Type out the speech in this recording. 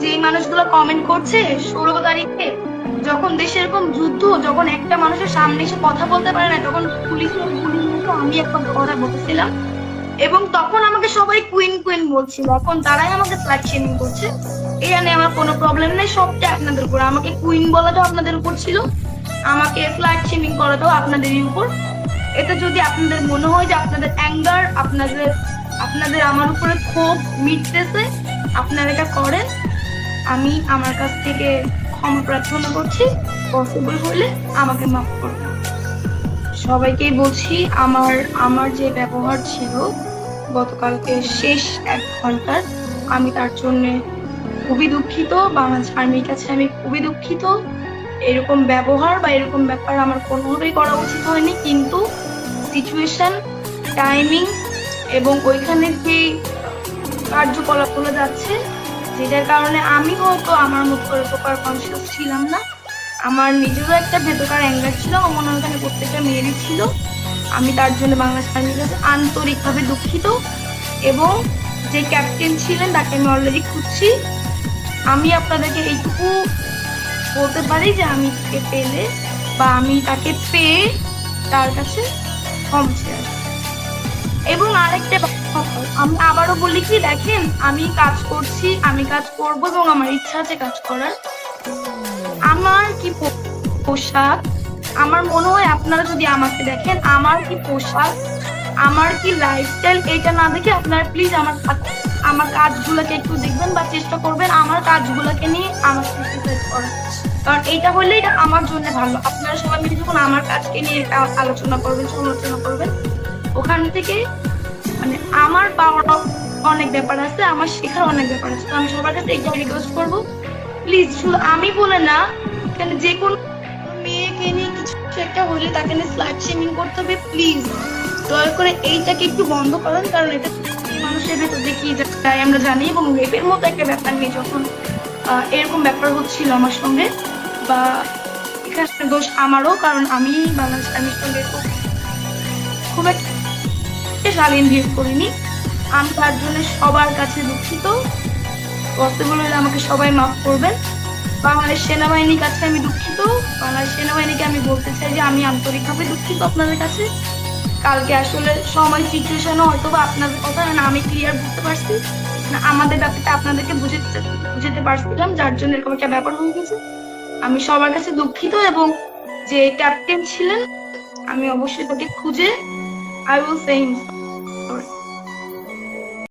যে মানুষগুলো কমেন্ট করছে, ষোলো তারিখে যখন দেশে এরকম যুদ্ধ, যখন একটা মানুষের সামনে এসে কথা বলতে পারে না তখন পুলিশ আমি এখন কথা বলতেছিলাম। এবং তখন আমাকে সবাই কুইন কুইন বলছিল। এখন তারাই আমাকে ফ্ল্যাট করছে। এটা নিয়ে আমার কোনো প্রবলেম নেই সবটা আপনাদের উপর। আমাকে কুইন বলাটাও আপনাদের উপর ছিল। আমাকে ফ্ল্যাট শেমিং করাটাও আপনাদেরই উপর। এটা যদি আপনাদের মনে হয় যে আপনাদের অ্যাঙ্গার আপনাদের আপনাদের আমার উপরে ক্ষোভ মিটতেছে আপনারা এটা করেন, আমি আমার কাছ থেকে ক্ষমা প্রার্থনা করছি পসিবল হলে আমাকে মাফ করবেন। সবাইকেই বলছি, আমার আমার যে ব্যবহার ছিল গতকালকে শেষ এক ঘণ্টার, আমি তার জন্য খুবই দুঃখিত। বাংলাদেশ আর্মির কাছে আমি খুবই দুঃখিত। এরকম ব্যবহার বা এরকম ব্যাপার আমার কোনোভাবেই করা উচিত হয়নি, কিন্তু সিচুয়েশন টাইমিং এবং ওইখানে যে কার্যকলাপগুলো যাচ্ছে, যেটার কারণে আমি হয়তো আমার মতো করে প্রপার কনসিয়াস ছিলাম না। আমার নিজেরও একটা ভেতরকার অ্যাঙ্গার ছিল, আমার মনে হয় প্রত্যেকটা মেয়েরই ছিল। আমি তার জন্য বাংলাদেশ আর্মির কাছে আন্তরিকভাবে দুঃখিত এবং যে ক্যাপ্টেন ছিলেন, তাকে আমি অলরেডি খুঁজছি। আমি আপনাদেরকে এইটুকু বলতে পারি যে আমি তাকে পেলে বা আমি তাকে পেয়ে তার কাছে ক্ষমা চেয়ে। এবং আরেকটা আমি আবারও বলি কি, দেখেন, আমি কাজ করছি, আমি কাজ করব এবং আমার ইচ্ছা আছে কাজ করার। আমার কি পোশাক? আমার মনে হয় আপনারা যদি আমাকে দেখেন, আমার কি পোশাক? আমার কি লাইফস্টাইল এটা না দেখে আপনারা প্লিজ আমার আমার কাজগুলোকে একটু দেখবেন বা চেষ্টা করবেন আমার কাজগুলোকে নিয়ে আমার ক্রিটিসাইজ করার। কারণ এটা হলে এটা আমার জন্য ভালো। আপনারা সবাই মিলে যখন আমার কাজকে নিয়ে আলোচনা করবেন, সমালোচনা করবেন ওখান থেকে মানে আমার পাওয়ার অনেক ব্যাপার আছে, আমার শেখার অনেক ব্যাপার আছে। তো আমি সবার কাছে এটা রিকোয়েস্ট করব। প্লিজ শুধু আমি বলে না, কেন যে কোনো মেয়েকে নিয়ে কিছু একটা হলে তাকে নিয়ে স্লাট শেমিং করতে হবে প্লিজ দয়া করে এইটাকে একটু বন্ধ করেন, কারণ এটা মানুষের ভেতর দেখি তাই আমরা জানি, এবং রেপের মতো একটা ব্যাপার নিয়ে যখন এরকম ব্যাপার হচ্ছিল আমার সঙ্গে, বা এখানে দোষ আমারও, কারণ আমি বাংলাদেশ আর্মির সঙ্গে খুব খুব শালীন বিহেভ করিনি? আমি তার জন্য সবার কাছে দুঃখিত। পসিবল হলে আমাকে সবাই মাফ করবেন। বাংলাদেশ সেনাবাহিনীর কাছে আমি দুঃখিত। বাংলাদেশ সেনাবাহিনীকে আমি বলতে চাই যে আমি আন্তরিকভাবে দুঃখিত আপনাদের কাছে। কালকে আসলে সময় সিচুয়েশনও হয়তো বা আপনাদের কথা না আমি ক্লিয়ার বুঝতে পারছি। না, আমাদের ব্যাপারটা আপনাদেরকে বুঝতে বুঝতে পারছিলাম, যার জন্য এরকম একটা ব্যাপার হয়ে গেছে। আমি সবার কাছে দুঃখিত এবং যে ক্যাপ্টেন ছিলেন, আমি অবশ্যই তাকে খুঁজে I will sing.